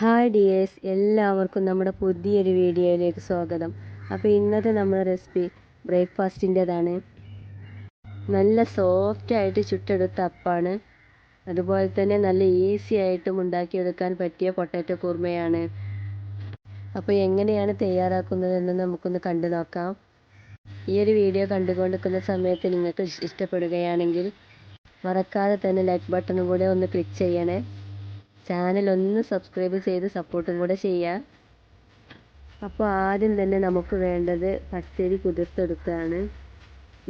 Hi dears എല്ലാവർക്കും നമ്മുടെ പുതിയൊരു വീഡിയോയിലേക്ക് സ്വാഗതം. അപ്പോൾ ഇന്നത്തെ നമ്മുടെ റെസിപ്പി ബ്രേക്ക്ഫാസ്റ്റിന്റെതാണ്. നല്ല സോഫ്റ്റ് ആയിട്ട് ചുട്ടെടുത്ത അപ്പാണ്. അതുപോലെ തന്നെ നല്ല ഈസി ആയിട്ടും ഉണ്ടാക്കിയെടുക്കാൻ പറ്റിയ പൊട്ടാറ്റോ കുർമയാണ് അപ്പോൾ എങ്ങനെയാണ് തയ്യാറാക്കുന്നതെന്ന് നമുക്കൊന്ന് കണ്ടു നോക്കാം. ഈ ഒരു വീഡിയോ കണ്ടുകൊണ്ടിരിക്കുന്ന സമയത്ത് നിങ്ങൾക്ക് ഇഷ്ടപ്പെടുകയാണെങ്കിൽ മറക്കാതെ തന്നെ ലൈക്ക് ബട്ടണും കൂടെ ഒന്ന് ക്ലിക്ക് ചെയ്യണേ. ചാനൽ ഒന്ന് സബ്സ്ക്രൈബ് ചെയ്ത് സപ്പോർട്ടും കൂടെ ചെയ്യുക അപ്പോൾ ആദ്യം തന്നെ നമുക്ക് വേണ്ടത് പച്ചരി കുതിർത്തെടുത്താണ്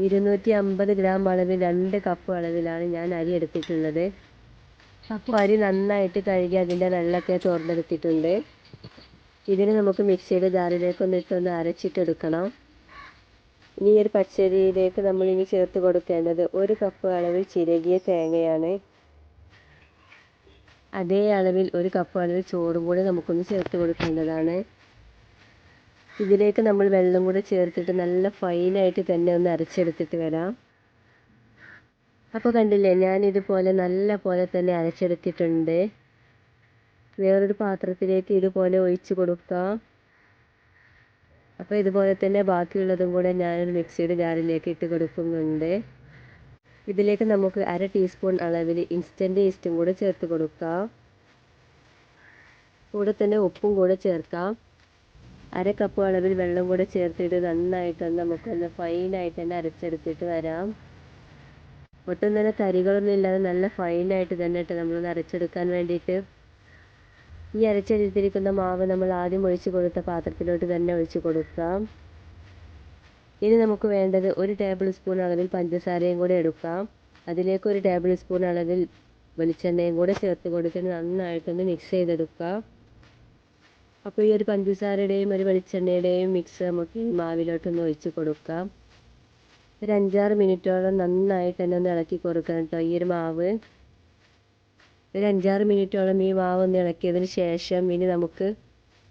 ഇരുന്നൂറ്റി അമ്പത് ഗ്രാം അളവിൽ രണ്ട് കപ്പ് അളവിലാണ് ഞാൻ അരി എടുത്തിട്ടുള്ളത്. അപ്പോൾ അരി നന്നായിട്ട് കഴുകി അതിന്റെ വെള്ളമൊക്കെ തുറന്നെടുത്തിട്ടുണ്ട് ഇതിന് നമുക്ക് മിക്സിയുടെ ജാറിലേക്ക് ഒന്ന് ഇട്ടൊന്ന് അരച്ചിട്ടെടുക്കണം. ഇനി ഒരു പച്ചരിയിലേക്ക് നമ്മളിനി ചേർത്ത് കൊടുക്കേണ്ടത് ഒരു കപ്പ് അളവിൽ ചിരകിയ തേങ്ങയാണ്. അതേ അളവിൽ ഒരു കപ്പ് അളവിൽ ചോറും കൂടി നമുക്കൊന്ന് ചേർത്ത് കൊടുക്കേണ്ടതാണ്. ഇതിലേക്ക് നമ്മൾ വെള്ളം കൂടെ ചേർത്തിട്ട് നല്ല ഫൈനായിട്ട് തന്നെ ഒന്ന് അരച്ചെടുത്തിട്ട് വരാം. അപ്പോൾ കണ്ടില്ലേ ഞാനിതുപോലെ നല്ല പോലെ തന്നെ അരച്ചെടുത്തിട്ടുണ്ട്. വേറൊരു പാത്രത്തിലേക്ക് ഇതുപോലെ ഒഴിച്ച് കൊടുക്കാം. അപ്പോൾ ഇതുപോലെ തന്നെ ബാക്കിയുള്ളതും കൂടെ ഞാനൊരു മിക്സിയുടെ ജാറിലേക്ക് ഇട്ട് കൊടുക്കുന്നുണ്ട്. ഇതിലേക്ക് നമുക്ക് അര ടീസ്പൂൺ അളവിൽ ഇൻസ്റ്റന്റ് ഈസ്റ്റും കൂടെ ചേർത്ത് കൊടുക്കാം. കൂടെ തന്നെ ഉപ്പും കൂടെ ചേർക്കാം. അര കപ്പ് അളവിൽ വെള്ളം കൂടെ ചേർത്തിട്ട് നന്നായിട്ട് നമുക്കൊന്ന് ഫൈനായിട്ട് തന്നെ അരച്ചെടുത്തിട്ട് വരാം. ഒട്ടും തന്നെ തരികളൊന്നും ഇല്ലാതെ നല്ല ഫൈനായിട്ട് തന്നെ ഇട്ട് നമ്മളൊന്ന് അരച്ചെടുക്കാൻ വേണ്ടിയിട്ട്. ഈ അരച്ചെടുത്തിരിക്കുന്ന മാവ് നമ്മൾ ആദ്യം ഒഴിച്ച് കൊടുത്ത പാത്രത്തിലോട്ട് തന്നെ ഒഴിച്ച് കൊടുക്കാം. ഇനി നമുക്ക് വേണ്ടത് ഒരു ടേബിൾ സ്പൂൺ അളവിൽ പഞ്ചസാരയും കൂടെ എടുക്കാം. അതിലേക്ക് ഒരു ടേബിൾ സ്പൂൺ അളവിൽ വെളിച്ചെണ്ണയും കൂടെ ചേർത്ത് കൊടുത്തിട്ട് നന്നായിട്ടൊന്ന് മിക്സ് ചെയ്തെടുക്കാം. അപ്പോൾ ഈ ഒരു പഞ്ചസാരയുടെയും ഒരു വെളിച്ചെണ്ണയുടെയും മിക്സ് നമുക്ക് മാവിലോട്ടൊന്ന് ഒഴിച്ച് കൊടുക്കാം. ഒരു അഞ്ചാറ് മിനിറ്റോളം നന്നായിട്ട് തന്നെ ഒന്ന് ഇളക്കി കൊടുക്കണം കേട്ടോ ഈ ഒരു മാവ്. ഒരു അഞ്ചാറ് മിനിറ്റോളം ഈ മാവ് ഒന്ന് ഇളക്കിയതിന് ശേഷം ഇനി നമുക്ക്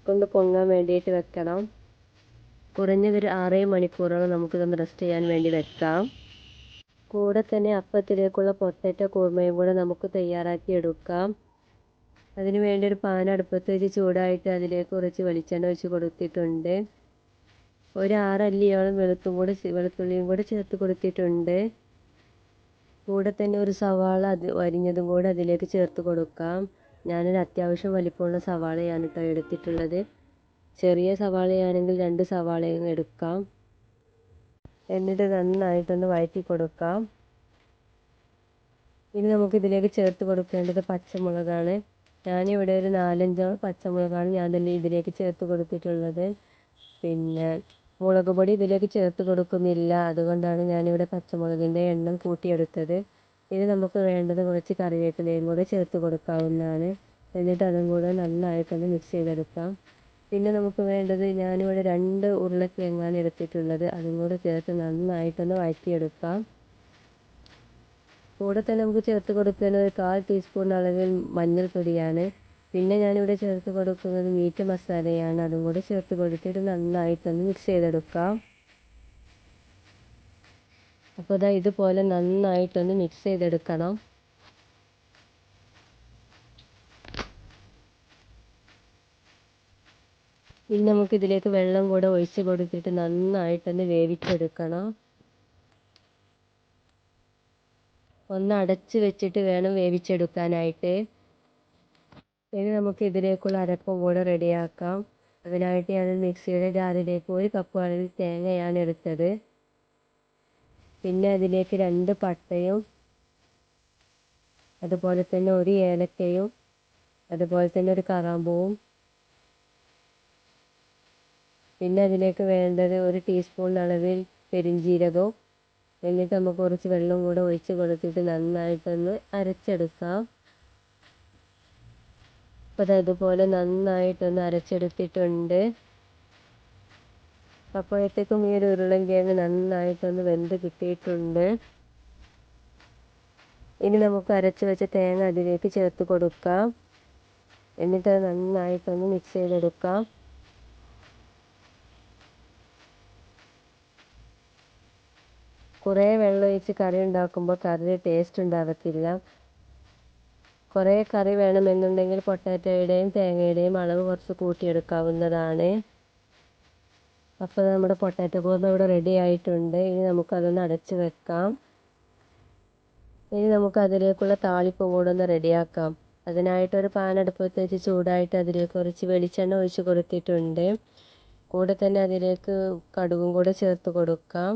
കൊണ്ട് പൊങ്ങാൻ വേണ്ടിയിട്ട് വെക്കണം. കുറഞ്ഞതൊരു ആറേ മണിക്കൂറോളം നമുക്കിതൊന്ന് റെസ്റ്റ് ചെയ്യാൻ വേണ്ടി വെക്കാം. കൂടെ തന്നെ അപ്പത്തിലേക്കുള്ള പൊട്ടറ്റോ കുറുമയും കൂടെ നമുക്ക് തയ്യാറാക്കി എടുക്കാം. അതിന് വേണ്ടി ഒരു പാൻ അടുപ്പത്ത് വെച്ച് ചൂടായിട്ട് അതിലേക്ക് കുറച്ച് വെളിച്ചെണ്ണ ഒഴിച്ച് കൊടുത്തിട്ടുണ്ട്. ഒരു ആറല്ലിയോളം വെളുത്തും കൂടെ വെളുത്തുള്ളിയും കൂടെ ചേർത്ത് കൊടുത്തിട്ടുണ്ട്. കൂടെ തന്നെ ഒരു സവാള അത് അരിഞ്ഞതും കൂടെ അതിലേക്ക് ചേർത്ത് കൊടുക്കാം. ഞാനൊരു അത്യാവശ്യം വലിപ്പമുള്ള സവാളയാണ് കേട്ടോ എടുത്തിട്ടുള്ളത്. ചെറിയ സവാളയാണെങ്കിൽ രണ്ട് സവാളയും എടുക്കാം. എന്നിട്ട് നന്നായിട്ടൊന്ന് വഴറ്റി കൊടുക്കാം. ഇനി നമുക്ക് ഇതിലേക്ക് ചേർത്ത് കൊടുക്കേണ്ടത് പച്ചമുളകാണ്. ഞാനിവിടെ ഒരു നാലഞ്ചോ പച്ചമുളകാണ് ഞാൻ തന്നെ ഇതിലേക്ക് ചേർത്ത് കൊടുത്തിട്ടുള്ളത്. പിന്നെ മുളക് പൊടി ഇതിലേക്ക് ചേർത്ത് കൊടുക്കുന്നില്ല. അതുകൊണ്ടാണ് ഞാനിവിടെ പച്ചമുളകിന്റെ എണ്ണം കൂട്ടിയെടുത്തത്. ഇനി നമുക്ക് വേണ്ടത് കുറച്ച് കറിവേപ്പിലയും കൂടെ ചേർത്ത് കൊടുക്കാവുന്നതാണ്. എന്നിട്ട് അതും കൂടെ നന്നായിട്ടൊന്ന് മിക്സ് ചെയ്തെടുക്കാം. പിന്നെ നമുക്ക് വേണ്ടത് ഞാനിവിടെ രണ്ട് ഉരുളക്കിഴങ്ങാണ് എടുത്തിട്ടുള്ളത്. അതും കൂടെ ചേർത്ത് നന്നായിട്ടൊന്ന് വഴറ്റിയെടുക്കാം. കൂടെ തന്നെ നമുക്ക് ചേർത്ത് കൊടുക്കുന്നത് കാൽ ടീസ്പൂൺ അളവിൽ മഞ്ഞൾപ്പൊടിയാണ്. പിന്നെ ഞാനിവിടെ ചേർത്ത് കൊടുക്കുന്നത് മീറ്റ് മസാലയാണ്. അതും കൂടെ ചേർത്ത് കൊടുത്തിട്ട് നന്നായിട്ടൊന്ന് മിക്സ് ചെയ്തെടുക്കാം. അപ്പോൾ ഇതാ ഇതുപോലെ നന്നായിട്ടൊന്ന് മിക്സ് ചെയ്തെടുക്കണം. ഇനി നമുക്ക് ഇതിലേക്ക് വെള്ളം കൂടെ ഒഴിച്ച് കൊടുത്തിട്ട് നന്നായിട്ടൊന്ന് വേവിച്ചെടുക്കണം. ഒന്ന് അടച്ച് വെച്ചിട്ട് വേണം വേവിച്ചെടുക്കാനായിട്ട്. ഇനി നമുക്ക് ഇതിലേക്കുള്ള അരപ്പും കൂടെ റെഡിയാക്കാം. അതിനായിട്ട് ഞാൻ മിക്സിയുടെ ജാറിലേക്ക് ഒരു കപ്പ് അളവിൽ തേങ്ങയാണ് എടുത്തത്. പിന്നെ അതിലേക്ക് രണ്ട് പട്ടയും അതുപോലെ തന്നെ ഒരു ഏലക്കയും അതുപോലെ തന്നെ ഒരു കറാമ്പൂവും പിന്നെ അതിലേക്ക് വേണ്ടത് ഒരു ടീസ്പൂൺ അളവിൽ പെരുംജീരകവും എന്നിട്ട് നമുക്ക് കുറച്ച് വെള്ളം കൂടെ ഒഴിച്ച് കൊടുത്തിട്ട് നന്നായിട്ടൊന്ന് അരച്ചെടുക്കാം. അപ്പോൾ അതുപോലെ നന്നായിട്ടൊന്ന് അരച്ചെടുത്തിട്ടുണ്ട്. അപ്പോഴത്തേക്കും ഈ ഒരു നന്നായിട്ട് നന്നായിട്ടൊന്ന് വെന്ത് കിട്ടിയിട്ടുണ്ട്. ഇനി നമുക്ക് അരച്ച് വെച്ച തേങ്ങ അതിലേക്ക് ചേർത്ത് കൊടുക്കാം. എന്നിട്ട് നന്നായിട്ടൊന്ന് മിക്സ് ചെയ്തെടുക്കാം. കുറേ വെള്ളം ഒഴിച്ച് കറി ഉണ്ടാക്കുമ്പോൾ കറി ടേസ്റ്റ് ഉണ്ടാകത്തില്ല കുറേ കറി വേണമെന്നുണ്ടെങ്കിൽ പൊട്ടാറ്റോയുടെയും തേങ്ങയുടെയും അളവ് കുറച്ച് കൂട്ടിയെടുക്കാവുന്നതാണ്. അപ്പോൾ നമ്മുടെ പൊട്ടാറ്റോ കുറുമ ഇവിടെ റെഡി ആയിട്ടുണ്ട്. ഇനി നമുക്കതൊന്ന് അടച്ച് വെക്കാം. ഇനി നമുക്ക് അതിലേക്കുള്ള താളിപ്പ് കൂടെ ഒന്ന് റെഡിയാക്കാം അതിനായിട്ടൊരു പാൻ അടുപ്പത്ത് വെച്ച് ചൂടായിട്ട് അതിലേക്ക് കുറച്ച് വെളിച്ചെണ്ണ ഒഴിച്ച് കൊടുത്തിട്ടുണ്ട്. കൂടെ തന്നെ അതിലേക്ക് കടുകും കൂടെ ചേർത്ത് കൊടുക്കാം.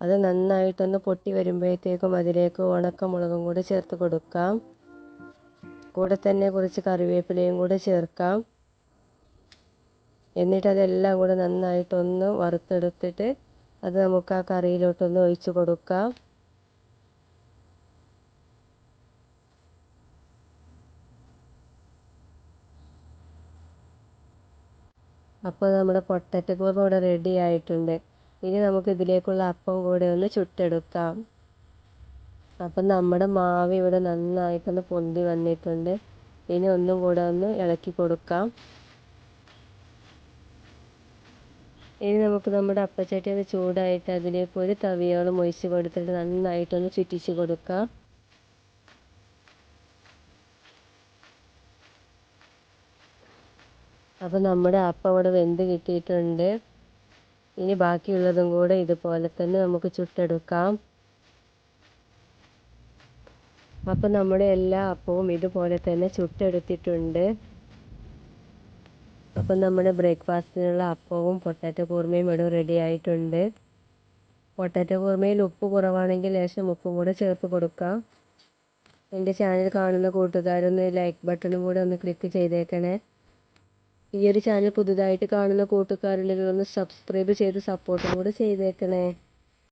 അത് നന്നായിട്ടൊന്ന് പൊട്ടി വരുമ്പോഴത്തേക്കും അതിലേക്ക് ഉണക്കമുളകും കൂടെ ചേർത്ത് കൊടുക്കാം. കൂടെ തന്നെ കുറച്ച് കറിവേപ്പിലയും കൂടെ ചേർക്കാം. എന്നിട്ട് അതെല്ലാം കൂടെ നന്നായിട്ടൊന്ന് വറുത്തെടുത്തിട്ട് അത് നമുക്ക് ആ കറിയിലോട്ടൊന്ന് ഒഴിച്ച് കൊടുക്കാം. അപ്പോൾ നമ്മുടെ പൊട്ടറ്റോ കുറുമ ഇവിടെ റെഡി ആയിട്ടുണ്ട്. ഇനി നമുക്ക് ഇതിലേക്കുള്ള അപ്പം കൂടെ ഒന്ന് ചുട്ടെടുക്കാം. അപ്പം നമ്മുടെ മാവ് ഇവിടെ നന്നായിട്ടൊന്ന് പൊന്തി വന്നിട്ടുണ്ട്. ഇനി ഒന്നും കൂടെ ഒന്ന് ഇളക്കി കൊടുക്കാം. ഇനി നമുക്ക് നമ്മുടെ അപ്പച്ചട്ടി ഒന്ന് ചൂടായിട്ട് അതിലേക്ക് ഒരു തവിയോളം ഒഴിച്ച് കൊടുത്തിട്ട് നന്നായിട്ടൊന്ന് ചുറ്റിച്ച് കൊടുക്കാം. അപ്പോൾ നമ്മുടെ അപ്പം ഇവിടെ വെന്ത് കിട്ടിയിട്ടുണ്ട്. ഇനി ബാക്കിയുള്ളതും കൂടെ ഇതുപോലെ തന്നെ നമുക്ക് ചുട്ടെടുക്കാം. അപ്പം നമ്മുടെ എല്ലാ അപ്പവും ഇതുപോലെ തന്നെ ചുട്ടെടുത്തിട്ടുണ്ട്. അപ്പം നമ്മുടെ ബ്രേക്ക്ഫാസ്റ്റിനുള്ള അപ്പവും പൊട്ടാറ്റോ കുറുമയും ഇവിടെ റെഡി ആയിട്ടുണ്ട്. പൊട്ടാറ്റോ കുറുമയിൽ ഉപ്പ് കുറവാണെങ്കിൽ ലേശം ഉപ്പും കൂടെ ചേർത്ത് കൊടുക്കാം. എന്റെ ചാനൽ കാണുന്ന കൂട്ടുകാരൊന്ന് ലൈക്ക് ബട്ടണും കൂടെ ഒന്ന് ക്ലിക്ക് ചെയ്തേക്കണേ. ഈ ഒരു ചാനൽ പുതുതായിട്ട് കാണുന്ന കൂട്ടുകാരുണ്ടെങ്കിൽ ഒന്ന് സബ്സ്ക്രൈബ് ചെയ്ത് സപ്പോർട്ടും കൂടെ ചെയ്തേക്കണേ.